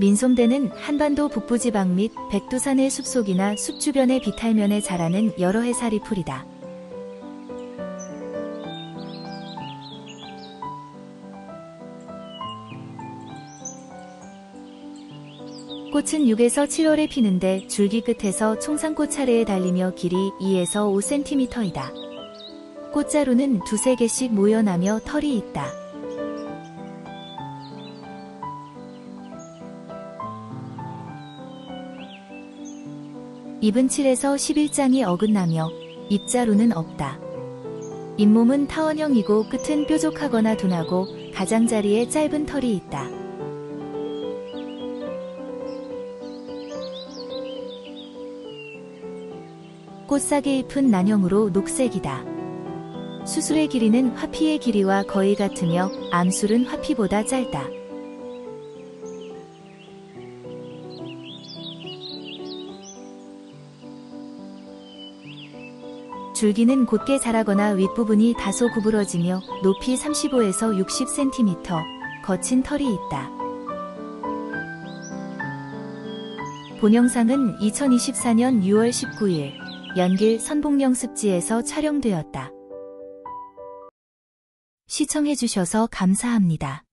민솜대는 한반도 북부지방 및 백두산의 숲속이나 숲 주변의 비탈면에 자라는 여러 해살이 풀이다. 꽃은 6에서 7월에 피는데 줄기 끝에서 총상꽃 차례에 달리며 길이 2에서 5cm이다. 꽃자루는 두세 개씩 모여나며 털이 있다. 잎은 7에서 11장이 어긋나며 잎자루는 없다. 잇몸은 타원형이고 끝은 뾰족하거나 둔하고 가장자리에 짧은 털이 있다. 꽃사계 잎은 난형으로 녹색이다. 수술의 길이는 화피의 길이와 거의 같으며 암술은 화피보다 짧다. 줄기는 곧게 자라거나 윗부분이 다소 구부러지며 높이 35에서 60cm, 거친 털이 있다. 본 영상은 2024년 6월 19일 연길 선봉명습지에서 촬영되었다. 시청해주셔서 감사합니다.